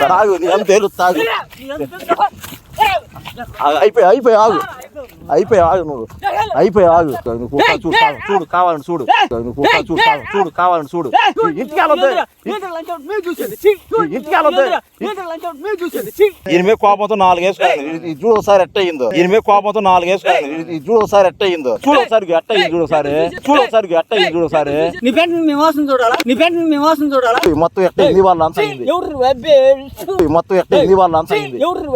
సరే నీ అంత తెలుస్తా అయిపోయి అయిపోయి ఆగు. అయిపోయి ఆగు నువ్వు. అయిపోయి ఆగు. నువ్వు కుక్క చూడు చూడు కావాలని చూడు. నువ్వు కుక్క చూడు చూడు కావాలని చూడు. ఇంటికి వెళ్ళొద్దు. ఇంటికి వెళ్ళొద్దు. ఈయన మీద కోపంతో నాలుగు వేసుకోండి. ఇది చూడు ఒకసారి ఎట్ట అయ్యిందో ఈయన మీద కోపంతో నాలుగు వేసుకోండి. ఇది చూడు ఒకసారి ఎట్ట అయ్యిందో చూడు ఒకసారి ఎట్ట అయ్యింది చూడు ఒకసారి చూడు ఒకసారి ఎట్ట అయ్యింది చూడు ఒకసారి నీ పెంట మేము వాసన చూడాలా? నీ పెంట మేము వాసన చూడాలా? ఈ మొత్తం ఎట్ట అయింది? వాళ్ళ అంత అయింది. ఎవరు వెబ్బే ఈ మొత్తం ఎట్ట అయింది? వాళ్ళ అంత అయింది. ఎవరు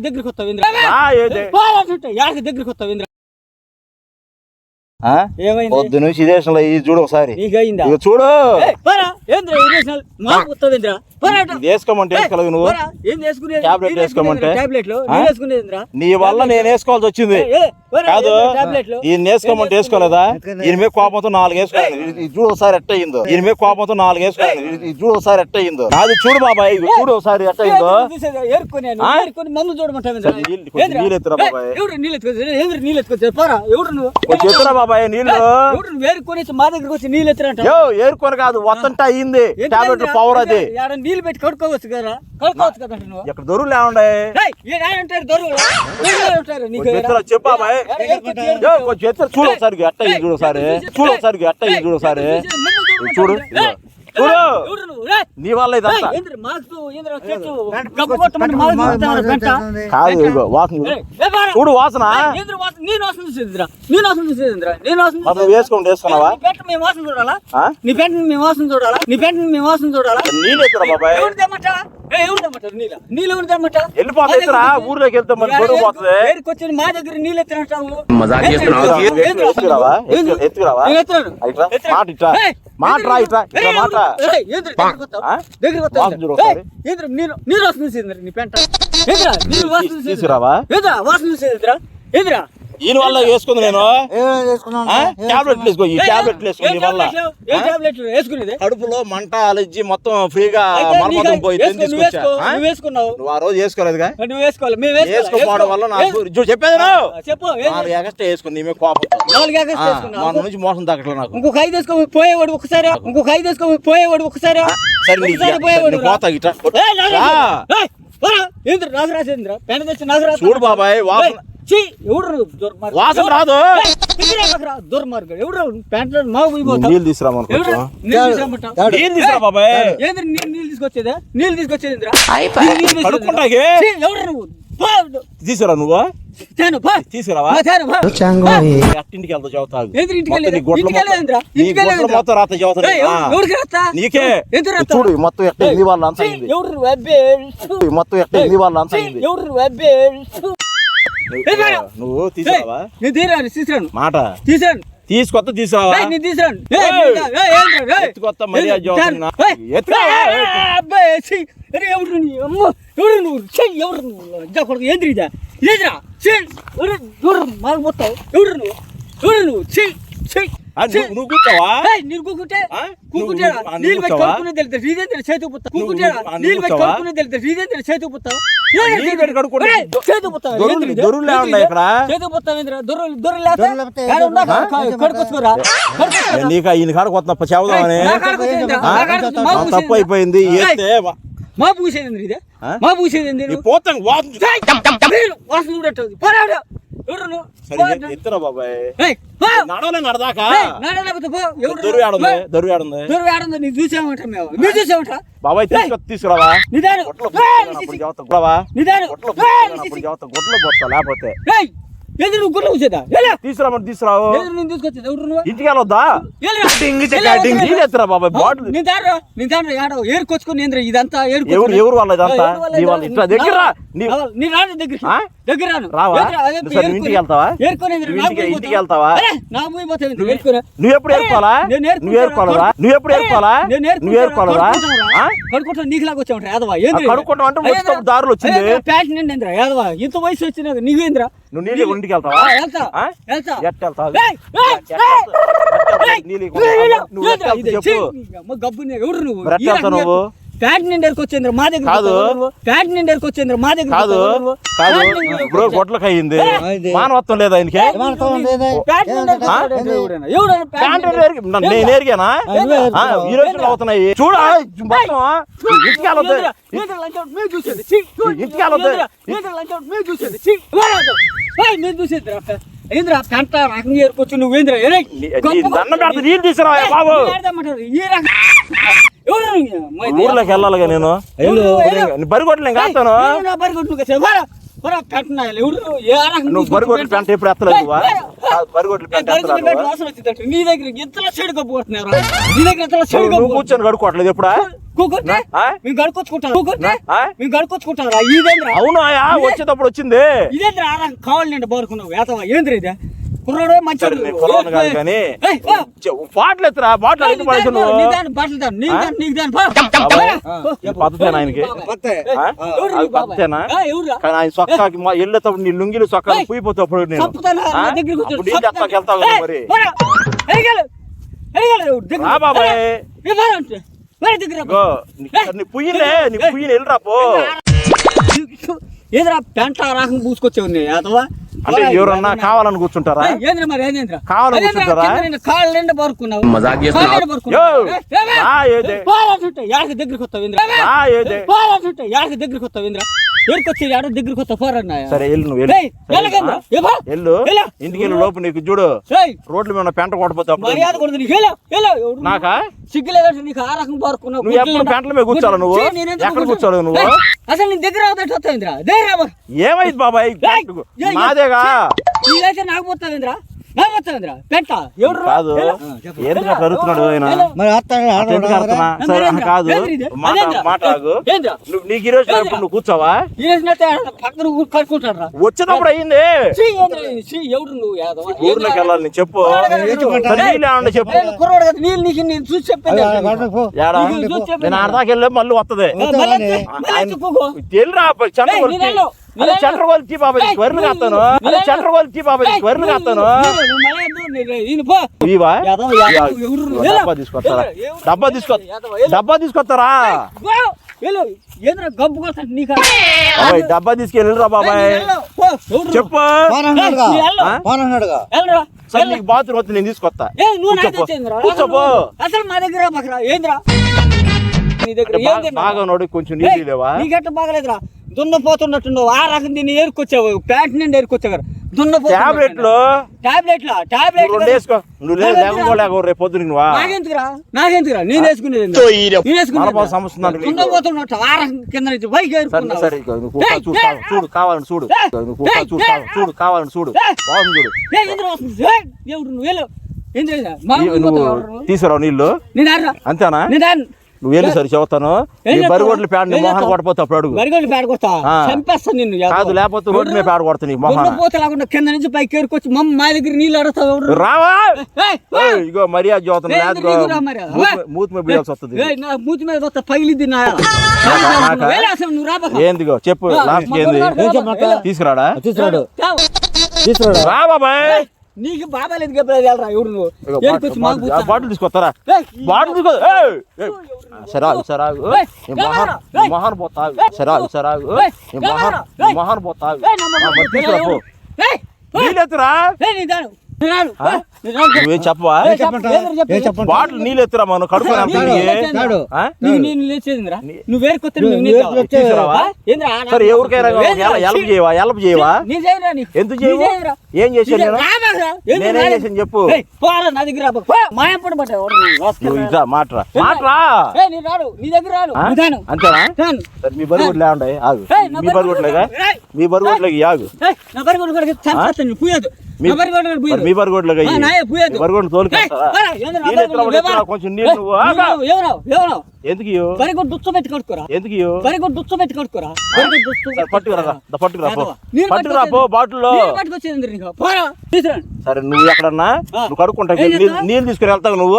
దగ్గరికి వస్తావు దగ్గరికి వస్తావు ఇంద్ర. ఆ? ఏమైంది? పొద్దు నుంచి ఈ దేశంలో ఇది చూడు ఒకసారి. చూడు. ఏంద్ర ఇరేషనల్ వేసుకోమంటే నువ్వు? ఏం టాబ్లెట్ వేసుకోమంటే? టాబ్లెట్లు? నేను నీ వల్ల నేను వేసుకోవాల్సి వచ్చింది. కాదు టాబ్లెట్లు ఈయన వేసుకోమంటే వేసుకోలేదా? ఈయన మీద కోపంతో నాలుగు చూడు ఒకసారి ఎట్ట అయిందో. ఈయన మీద కోపంతో నాలుగు చూడు ఒకసారి ఎట్ట అయిందో. నాది చూడు బాబాయ్ చూడు ఒకసారి ఎట్ట? ఏరుకొని మందు నీళ్ళు- ఎత్తురా బాబాయ్. నీళ్ళు ఎత్తుకొచ్చి ఎవరు నీళ్ళు ఎత్తుకొచ్చి పోరా ఎవరు నువ్వు? కొంచెం ఎత్తురా బాబాయ్ నీళ్ళు. ఎవరు నువ్వు? ఏరుకొని వచ్చి మా దగ్గరకు వచ్చి నీళ్ళు ఎత్తురంట యో ఏరుకొని కాదు వత్తంట అయింది టాబ్లెట్ పవర్ అది. నీళ్ళు పెట్టి కడుక్కోవచ్చు కదా? కడుక్కోవచ్చు కదా నువ్వు? ఇక్కడ దొరుకులే ఉండే ఏయ్, ఏ నాయన ఉంటారు దొరువు ఉంటారు నీకు కొంచెం ఎత్తురా చెప్పు చూడు ఒకసారి ఎట్ట అయింది చూడు ఒకసారి. చూడు ఒకసారి ఎట్ట అయింది చూడు ఒకసారి. చూడు. నీ వల్ల? కాదు ఇగో వాసన. చూడు వాసన. వేసుకొని వేసుకున్నావా? నీ పెంట మేము వాసన చూడాలా? ఆ? నీ పెంట మేము వాసన చూడాలా? నీ పెంట మేము వాసన చూడాలా? నీళ్ళు బాబాయ్. వెళ్ళిపోతా ఊర్లోకి వెళ్తే మరి గొడవ పోతుంది. మా దగ్గర నీళ్ళు ఎత్తినట్టావు మజాక్ చేస్తున్నావా? ఎత్తు- ఎత్తుకురావా ఎత్తు- ఎత్తుకురావా నేను ఎత్తురాను. ఇట్రా ఎత్తురాను. మాట రా ఇట్రా. మాట నీరు చూసేదిరా నీ పెంట? వాసన చూసేదిరా ఏంద్రా? ఈయన వల్ల వేసుకుంది నేను. టాబ్లెట్లు వేసుకో ఈ టాబ్లెట్లు వేసుకో వల్ల. కడుపులో మంట అలర్జీ మొత్తం ఫ్రీగా అయితే నీకు మలబద్ధం పోయి వేసుకో, నువ్వు తీసుకొచ్చా? వేసుకో, ఆ? నువ్వు వేసుకున్నావు. ఆ రోజు వేసుకోలేదుగా. వేసుకోపోవడం వల్ల నాకు చెప్పేది. చెప్పు? నాలుగు ఎగస్ట్రా వేసుకుని నీ మీద కోపం. నాలుగు నుంచి మోసం తగ్గట్లే నాకు. ఇంకొక ఐదు వేసుకో పోయేవాడు ఒకసారి ఇంకొక ఐదు వేసుకో పోయేవాడు ఒకసారి. పోయేవాడు చూడు బాబాయ్ వాసన వాసన రాదు. దుర్మార్గుడు. ఎవడు ప్యాంట్లో పోయిపోతావు నీళ్ళు కొంచెం నీళ్ళు తీసుకురా బాబాయ్ ఏంద్ర నీ- నీళ్ళు తీసుకొచ్చేదా? నీళ్ళు తీసుకొచ్చేది చీ, ఎవడు నువ్వు. తీసుకురా నువ్వు. తీసుకురావా. అట్టింటికి వెళ్తా చదువుతావు ఇంటికి? ఇంటికి ఇంటికి? మొత్తం రాత రాస్తా? నీకే? చూడు మొత్తం ఎట్ట నీ వాళ్ళ అంత మొత్తం ఎట్ట నీ వాళ్ళ అంత నువ్వు నేను తీరాను మాట. తీసుకురాను తీసుకొత్త ఏయ్, నేను తీసుకురాను ఏయ్, ఏయ్. నేను తా- ఏయ్, ఏంట్రా, ఏయ్. ఎత్తుకొత్త ఏయ్. అబ్బాయి, ఎవడు నీ అమ్మ, ఎవడు నువ్వు? ఛీ, ఎవడు నువ్వు? ఇద్దా కొడుకు ఏంద్రి? ఇదా ఇదేదిరా ఛీ, ఎవడు ఎవడు మాకు పోతావు ఎవడు నువ్వు? ఎవడు నువ్వు? ఆ, ఛీ. నువ్వు- కూర్చోవా? కూకుంటే నీళ్ళు పెట్టి? కడుక్కునే నీళ్ళు పెట్టి? కడుక్కునే పుత్తావు దొరులు- ఉన్నాయి? ఇక్కడ. నీకు ఈయన చెబుదామని. తప్పు అయిపోయింది మా పూసేది ఇది? మా పూసేది పోతాం వాసన చూడట్టు పోరాడు ఎత్తురా బాబాయ్. నడవలే నడదాకా. ఎవరు చూసామంట మేము. మీరు చూసామంట? బాబాయ్ తీసుకురావా? నిదానం నిదానం పోతా లేకపోతే. ఎదురు నువ్వు తీసుకురామని తీసుకురావు. నేను తీసుకొచ్చేది? ఎవరు నువ్వు ఇంటికి వెళ్ళొద్దా? ఎలా? డింగి ఎలా చెక్క డింగి వచ్చేది? ఎత్తురా బాబాయ్ బాటిల్. నేను దాంట్లో నేను దాంట్లో ఏడో ఏరుకొచ్చుకొని ఏంద్ర ఇదంతా ఏరుకొచ్చుకొని- ఎవరు ఎవరు వాళ్ళ ఇదంతా ఇట్లా దగ్గర. నీ రాను దగ్గరికి. ఆ? దగ్గర రాను. రావా? దగ్గర ఇంటికి వెళ్తావా? ఇంటికి-. వెళ్తావా? నా పోయి పోతావు ఏంద్ర, ఏరుకొని. నువ్వు ఎప్పుడు ఏరుకోవాలా? నువ్వు ఏరుకోవాలా. నువ్వు ఎప్పుడు ఏరుకోవాలా? నువ్వు ఏరుకోవాలా? కడుకుంటా నీకు లాగా వచ్చావు యాదవా? ఆ కడుక్కోవటం అంటే దారులు వచ్చింది. ప్యాంట్ నిండింద్రా యాదవా? ఇంత వయసు వచ్చిన నీవేంద్రా? నువ్వు నీళ్ళు ఇంటికి వెళ్తావా వెళ్తా? వెళ్తా. వెళ్తావు. నువ్వు ఎవరు నువ్వు? రకంగా- నువ్వు? ప్యాంట్ నిండేరికి వచ్చింది మా దగ్గర కాదు. ప్యాంట్ నిండేరికి వచ్చింది మా దగ్గర కాదు. కాదు. బ్రో గొడ్లకు అయింది అయింది. మానవత్వం లేదా ఆయనకి? నేను ఎరిగానా ఈ రోజుల్లో అవుతున్నాయి? చూడ మేము చూసేది? ఏంద్రా? ఏంద్రా లంచ్ అవుట్ మేము చూసేది? ఛీ! వెళ్ళొద్దు. ఏయ్, మేము చూసేది రా. ఏంద్రా పెంట రకం ఏరుకొచ్చి నువ్వేంద్రా? దండం పెడితే నీళ్ళు బాబు. ఈ రకం ఊర్లోకి వెళ్ళాలిగా నేను. బరిగొడ్లు నేను కాస్తాను నువ్వు తీసుకొచ్చి బరిగొడ్లు పెంట? ఎప్పుడు ఎత్తలేదు పెంట. నీ దగ్గర ఇంతలో చెడు కప్పుకుంటున్నారు నీ దగ్గర ఇంతలో చెడు నువ్వు. కూర్చొని కడుక్కోవట్లేదు ఎప్పుడా? మేము గడుకొచ్చుకుంటారా అవును వచ్చేటప్పుడు వచ్చింది. ఇదేంద్రా? ఆరా కావాలి నిండా బారుకున్నావు. ఏతవా? ఏంద్రా ఇదే? కుర్రాడు మంచి సరే, నేను కుర్రాడిని కాదు కానీ బాటిల్ ఎత్తురా పడేసి నువ్వు దాని నీకు దాని నీకు దాని పద్ధతేనా ఆయనకి? పద్ధతేనా? కానీ ఆయన సొక్కాకి వెళ్ళేటప్పుడు నీ లుంగిలు సొక్కా! పూయిపోతాప్పుడు నేను దగ్గరికి వెళ్తావు మరి బాబాయ్. నీ- పుయ్యిలే నీ వెళ్ళరా పో ఏదిరా పెంట రాకం పూసుకొచ్చావు నీ ఏతవా అంటే ఎవరన్నా కావాలని కూర్చుంటారా? ఏయ్, ఏంద్రా మరి ఏంద్రా? కావాలని కూర్చుంటారా? కాళ్ళు నిండా పరుకున్నావు దగ్గరికి వస్తావు దగ్గరికి వస్తావు దగ్గరికి సరే వెళ్ళు నువ్వు వెళ్ళు. ఇంటికి వెళ్ళి లోపు నీకు చూడు. రోడ్ల మీద పెంట కొడుతుంది నీకు. ఎవడు నాకా? ఆ రకం పారుకున్నావు నువ్వు ఎప్పుడు పెంటల మీద కూర్చోాలా నువ్వు? ఎక్కడ కూర్చో- కూర్చోలేవు నువ్వు? అసలు నీ దగ్గర. ఏమైంది బాబాయ్? నాదేగా నాకు పోతావు కాదు. ఎందుకు అట్లా అరుతున్నాడు ఆయన కాదు. నీకు ఈ రోజు ఇప్పుడు నువ్వు కూర్చోవా? వచ్చేటప్పుడు అయింది? ఊర్లోకి వెళ్ళాలి నేను చెప్పు. చెప్పు. నేను కుర్రోడు కదా, నీళ్ళు నీకు నేను చూసి చెప్పాను అదే, గడపకు పో. ఏడా నీకు చూసి చెప్పాను. నేను ఆడదాకా వెళ్ళి మళ్ళీ వస్తుంది. తెలిరా చంద్ర నీళ్ళు. చంద్ర కొలిచి బాబాయ్ ఏయ్, వరిని కాస్తాను. అదే చంద్ర కొలిచి బాబాయ్ ఏయ్, వరిని కాస్తాను. ఇవా? డబ్బా తీసుకొస్తారా? డబ్బా తీసుకో. డబ్బా తీసుకొస్తారా? డబ్బా తీసుకెళ్ళిరా బాబాయ్? చెప్పు. సరే. నీకు బాత్రూమ్ వస్తే నేను తీసుకొస్తా. కూర్చోపో. అసలు మా దగ్గర ఏంద్రా? నీ దగ్గర కొంచెం నీళ్ళు లేవా నీకెట్ట బాగలేదురా. దున్నపోతున్నట్టుండవు ఆ రకం దీన్ని ఏరుకొచ్చావు. ప్యాంట్ నిండి ఏరుకొచ్చావు టాబ్లెట్లు? టాబ్లెట్లా? నువ్వు టాబ్లెట్ రెండు వేసుకో. నువ్వు లేకపోలేక రేపు పొద్దున నువ్వా? నాకెందుకురా? నాకెందుకురా? నేను వేసుకునేది? సమస్య. దున్నపోతున్నట్టు ఆ రకం కింద నుంచి పైకి సరే ఏరుకున్నావు. చూడు కావాలని చూడు చూడు. కావాలని చూడు. బాగుంది నువ్వు వెళ్ళు? తీసుకురావు నీళ్ళు? నేను అంతేనా? నేను. నువ్వు వెళ్ళి సరి చెబుతాను? బరిగొడ్లు ప్యాడ్ నీ ఏం మొహాన్ని చేస్తావు? కొట్టపోతే అప్పుడు అడుగు. మరిగొడ్లు పేడ కొడతా నిన్ను. కాదు లేకపోతే రోడ్డు మీద ప్యాడ్ కొడతా నీ మొహాన పోతే లేకుండా కింద నుంచి పైకి ఏరుకొచ్చి మమ్మ మా దగ్గర నీళ్ళు అడుగుతావు రావా? ఇగో మర్యాద చదువుతాను ఏయ్, లేదు? మూతి- మీద బియ్యాల్సి వస్తుంది ఏయ్, నా మూతి మీద వస్తే పగిలిద్ది నా. ఏందిగో? చెప్పు లాస్ట్ ఏంది. తీసుకురాడా? తీసుకురాడు. తీసుకురాడు. రా బాబాయ్. నీకు బాబా లేదు గబ్బలేదు వెళ్ళరా ఎవడు నువ్వు బాటిల్- తీసుకొస్తారా బాటిల్ తీసుకో ఏయ్, ఏయ్. సరే ఆగు, సరే ఆగు. ఏయ్, ఈ మొహాన్ ఏయ్. ఈ మొహాన్ పోతా ఆగు. సరే ఆగు, సరే ఆగు. ఏయ్, ఈ మొహాన్ మొహాన్ పోతా ఆగు. ఏయ్, నా ఆ, మొహం మరి తీసుకురా నువ్వేం చెప్పవా? బాటిల్ నీళ్ళు ఎత్తురా మనం నాకు ఎవరికైనా చేయవా? ఎల్ప్ చేయవా? ఎందుకు చేయవు? ఏం చేశాను నేను? చేశాను చెప్పు. నా దగ్గర మాట్రా. మాట్రా. అంతేనా? మీ ఆగు. నా మీ ఆగు. నా పూయొద్దు. మీ-. బరుగుడ్లు కొంచెం నీళ్ళు? ఎందుకు? బరిగొడ్డు దుచ్చ పెట్టి కడుక్కోరా. ఎందుకు ఇయ్యు? బరిగొడ్డు దుచ్చ పెట్టి పట్టుకురా పట్టుకురా పో. పట్టుకురా. బాటిల్లో. సరే నువ్వు ఎక్కడన్నా. నువ్వు కడుక్కుంటా నీళ్ళు తీసుకుని వెళ్తావు నువ్వు.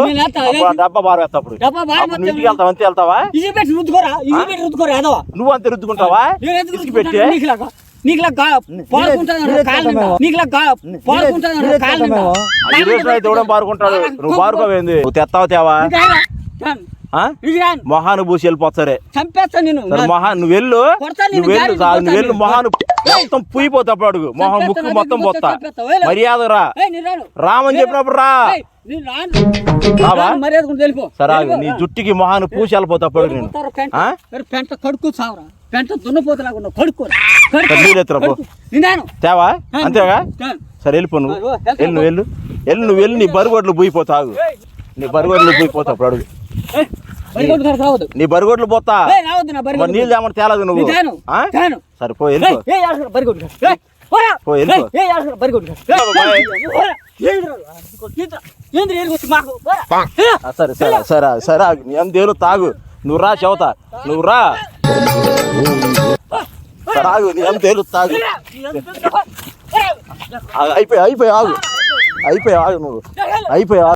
డబ్బా బాగా వేస్తా అప్పుడు. డబ్బా బాగా అప్పుడు నువ్వు మొత్తం ఇంటికి వెళ్తావు అంతే వెళ్తావా? ఇది పెట్టి రుద్దుకోరా ఇది పెట్టి రుద్దుకోరా యాదవ. నువ్వు అంతే రుద్దుకుంటావా? ఇసుక పెట్టి రుద్దుకుంటాను? నీకులాగా నీకులాగా పాడుకుంటాను నీళ్ళే కాలు నిండా. తాగుతామేమో. నీకులాగా పాడుకుంటాను నీళ్ళే కాలు నిండా. తాగుతామేమో. ఈ రోజు అయితే ఇవ్వడం పారుకుంటాడు నువ్వు పారుకోవేంది నువ్వు తెస్తావు తేవా మొహాను పూసి వెళ్ళిపోతారే. చంపేస్తా నేను సరే మొహాన్ నువ్వు వెళ్ళు నువ్వు వెళ్ళు నువ్వు వెళ్ళు. మొహాను. మొత్తం పుయ్యిపోతా అప్పుడు అడుగు. మొహం ముక్కు మొత్తం పోతా. మర్యాద రా. రామని చెప్పినప్పుడు రా. సరే. నీ జుట్టుకి మొహాను పూసి వెళ్ళిపోతా అప్పుడు నేను. పెంట? మరి పెంట కడుక్కు సావరా. పెంట దున్నపోతలాగా ఉన్నావు తేవా? అంతేగా. సరే వెళ్ళిపో నువ్వు. వెళ్ళు నువ్వు వెళ్ళు. వెళ్ళు నువ్వు వెళ్ళి నీ బరుగొడ్లు పోయిపోతా ఆగు ఏయ్, నీ బరుగొడ్లు పోయిపోతా అప్పుడు అడుగు. నీ బరుగొడ్లు పోతా. నీళ్ళు ఏమన్నా తేలేదు నువ్వు? తేను. సరే సరే సరే సరే అంత ఏలు తాగు. నువ్వు రా చెబుతా నువ్వు రా. తాగు. ఎంత- పోరా. ఆగు, అయిపోయి అయిపోయి ఆగు. అయిపోయి ఆగు నువ్వు. అయిపోయి ఆగు.